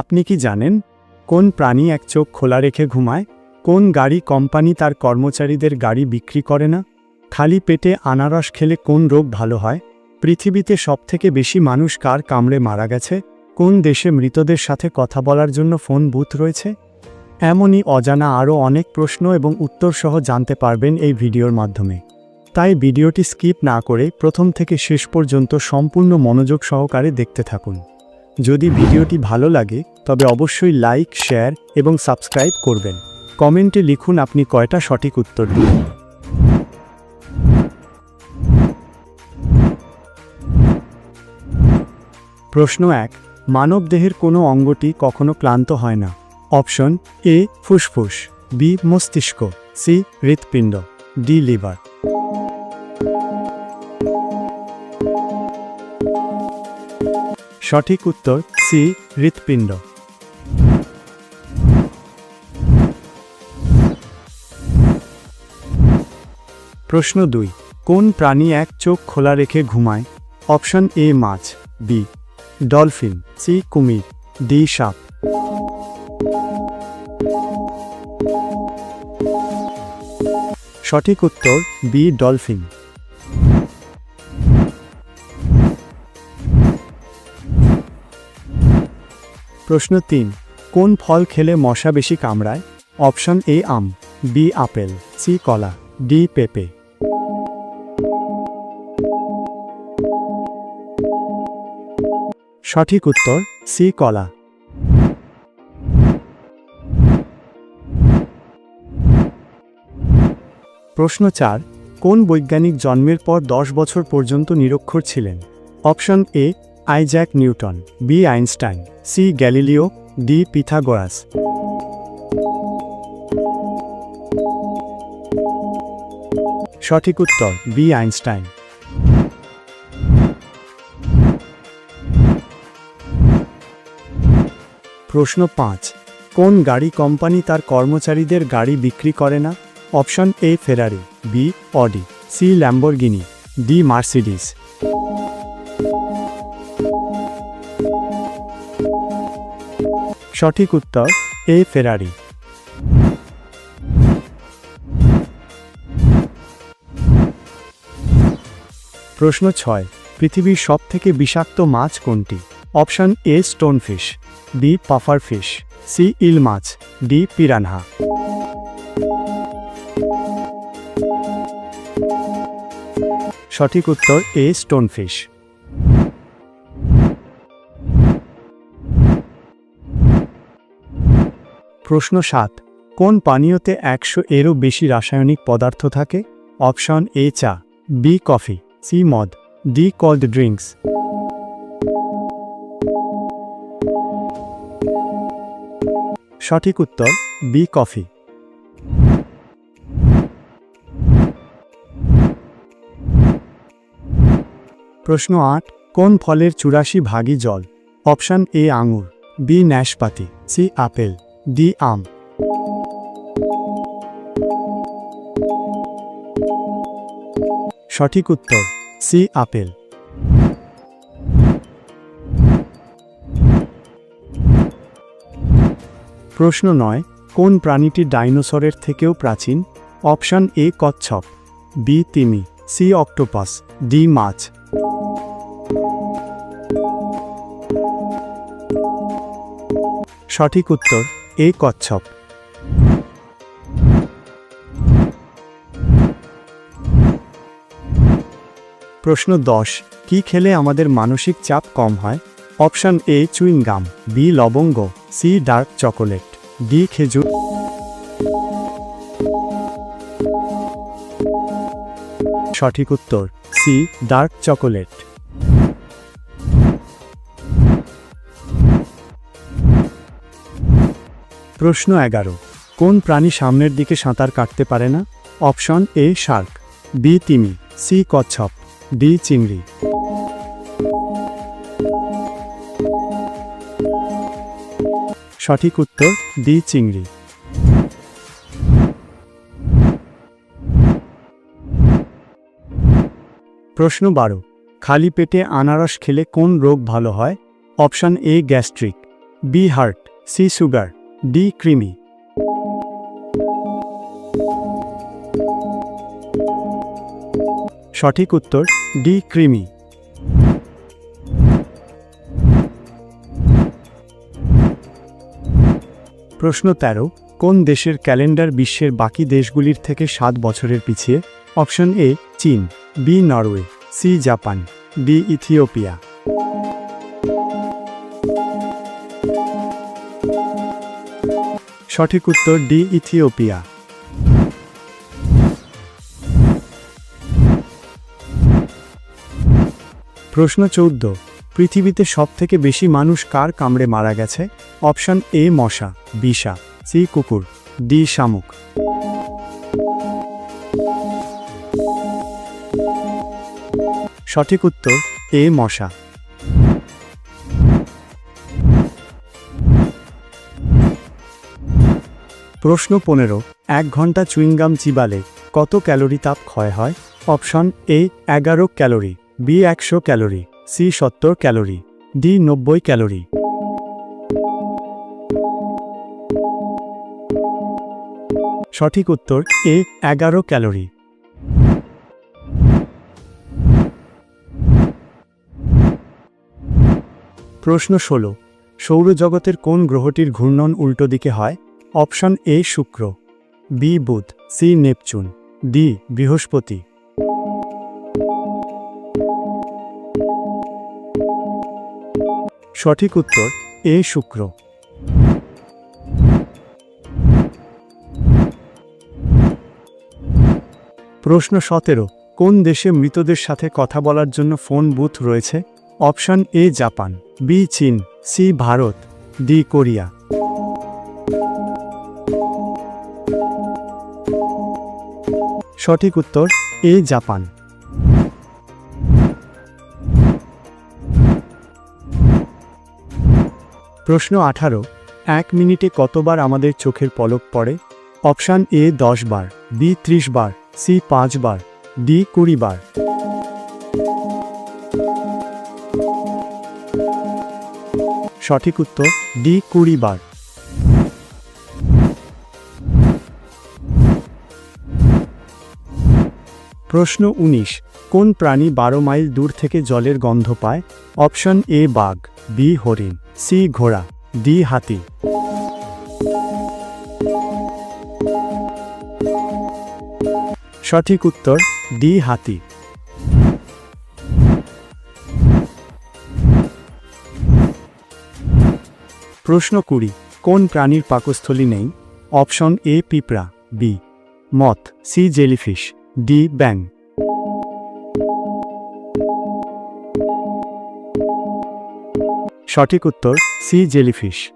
আপনি কি জানেন কোন প্রাণী এক চোখ খোলা রেখে ঘুমায়? কোন গাড়ি কোম্পানি তার কর্মচারীদের গাড়ি বিক্রি করে না? খালি পেটে আনারস খেলে কোন রোগ ভালো হয়? পৃথিবীতে সবথেকে বেশি মানুষ কার কামড়ে মারা গেছে? কোন দেশে মৃতদের সাথে কথা বলার জন্য ফোন বুথ রয়েছে? এমনই অজানা আরও অনেক প্রশ্ন এবং উত্তর সহ জানতে পারবেন এই ভিডিওর মাধ্যমে। তাই ভিডিওটি স্কিপ না করে প্রথম থেকে শেষ পর্যন্ত সম্পূর্ণ মনোযোগ সহকারে দেখতে থাকুন। যদি ভিডিওটি ভালো লাগে, তবে অবশ্যই লাইক, শেয়ার এবং সাবস্ক্রাইব করবেন। কমেন্টে লিখুন আপনি কয়টা সঠিক উত্তর দিন প্রশ্ন এক মানবদেহের কোনো অঙ্গটি কখনো ক্লান্ত হয় না? অপশন, এ, ফুসফুস, বি, মস্তিষ্ক, সি, হৃৎপিণ্ড, ডি, লিভার। সঠিক উত্তর সি, হৃৎপিণ্ড। প্রশ্ন দুই, কোন প্রাণী এক চোখ খোলা রেখে ঘুমায়? অপশন এ, মাছ, বি, ডলফিন, সি, কুমির, ডি, সাপ। সঠিক উত্তর বি, ডলফিন। প্রশ্ন তিন, কোন ফল খেলে মশা বেশি কামড়ায়? অপশন এ আম, বি আপেল, সি কলা, ডি পেঁপে। সঠিক উত্তর, সি কলা। প্রশ্ন চার, কোন বৈজ্ঞানিক জন্মের পর দশ বছর পর্যন্ত নিরক্ষর ছিলেন? Option A, Isaac Newton, B Einstein. C Galileo D Pythagoras. সঠিক উত্তর, বি আইনস্টাইন। প্রশ্ন পাঁচ, কোন গাড়ি কোম্পানি তার কর্মচারীদের গাড়ি বিক্রি করে না? Option A, Ferrari, B, Audi, C, Lamborghini, D, Mercedes. সঠিক উত্তর, এ ফেরারি। প্রশ্ন ছয়, পৃথিবীর সবথেকে বিষাক্ত মাছ কোনটি? Option A, stonefish, B puffer fish C, eel much, D, piranha. সঠিক উত্তর, এ, স্টোনফিশ। প্রশ্ন সাত। কোন পানীয়তে একশো এরও বেশি রাসায়নিক পদার্থ থাকে? অপশন এ চা, বি কফি, সি মদ, ডি কোল্ড ড্রিঙ্কস। সঠিক উত্তর, বি কফি। প্রশ্ন আট, কোন ফলের চুরাশি ভাগই জল? অপশন এ আঙুর, বি ন্যাশপাতি, সি আপেল। ডি আম সঠিক উত্তর, সি আপেল। প্রশ্ন নয়, কোন প্রাণীটি ডাইনোসরের থেকেও প্রাচীন? অপশন এ, কচ্ছপ। বি, তিমি। C, octopus. ডি, মাছ। সঠিক উত্তর এ কচ্ছপ। প্রশ্ন দশ, কি খেলে আমাদের মানসিক চাপ কম হয়? Option A, chewing gum, B, লবঙ্গ, সি, ডার্ক চকোলেট, ডি, খেজুর। সঠিক উত্তর, সি, ডার্ক চকোলেট। প্রশ্ন এগারো। কোন প্রাণী সামনের দিকে সাঁতার কাটতে পারে না? Option A, shark. বি, তিমি। সি, কচ্ছপ। ডি, চিংড়ি। সঠিক উত্তর, ডি, চিংড়ি। প্রশ্ন বারো। খালি পেটে আনারস খেলে কোন রোগ ভালো হয়? Option A, gastric. B, heart. C, sugar. D creamy. সঠিক উত্তর, ডি ক্রিমি। প্রশ্ন তেরো, কোন দেশের ক্যালেন্ডার বিশ্বের বাকি দেশগুলির থেকে সাত বছরের পিছিয়ে? অপশন এ, চীন, B, Norway, C, Japan, D, Ethiopia. সঠিক উত্তর ডি, ইথিওপিয়া। প্রশ্ন চৌদ্দ, পৃথিবীতে সবথেকে বেশি মানুষ কার কামড়ে মারা গেছে? অপশন এ, মশা বিশা সি, কুকুর, ডি, শামুক। সঠিক উত্তর, এ, মশা। প্রশ্ন পনেরো, এক ঘণ্টা চুইংগাম চিবালে কত ক্যালোরি তাপ ক্ষয় হয়? অপশন এ, এগারো ক্যালোরি, বি, একশো ক্যালোরি, সি, সত্তর ক্যালোরি, ডি, নব্বই ক্যালোরি। সঠিক উত্তর এ, এগারো ক্যালোরি। প্রশ্ন ষোলো, সৌরজগতের কোন গ্রহটির ঘূর্ণন উল্টো দিকে হয়? অপশন এ শুক্র, বি বুধ, সি নেপচুন, ডি বৃহস্পতি। সঠিক উত্তর, এ শুক্র। প্রশ্ন সতেরো, কোন দেশে মৃতদের সাথে কথা বলার জন্য ফোন বুথ রয়েছে? অপশন এ জাপান, বি চীন, সি ভারত, ডি কোরিয়া। সঠিক উত্তর, এ জাপান। প্রশ্ন আঠারো, এক মিনিটে কতবার আমাদের চোখের পলক পড়ে? অপশান এ দশ বার, বি ত্রিশ বার, সি পাঁচ বার, ডি কুড়ি বার। সঠিক উত্তর, ডি কুড়ি বার। প্রশ্ন উনিশ, কোন প্রাণী বারো মাইল দূর থেকে জলের গন্ধ পায়? অপশন এ, বাঘ, বি, হরিণ, সি, ঘোড়া, ডি, হাতি। সঠিক উত্তর, ডি, হাতি। প্রশ্ন কুড়ি, কোন প্রাণীর পাকস্থলী নেই? অপশন এ, পিঁপড়া, B, moth, C, jellyfish. D ব্যাং। সঠিক উত্তর সি জেলিফিশ।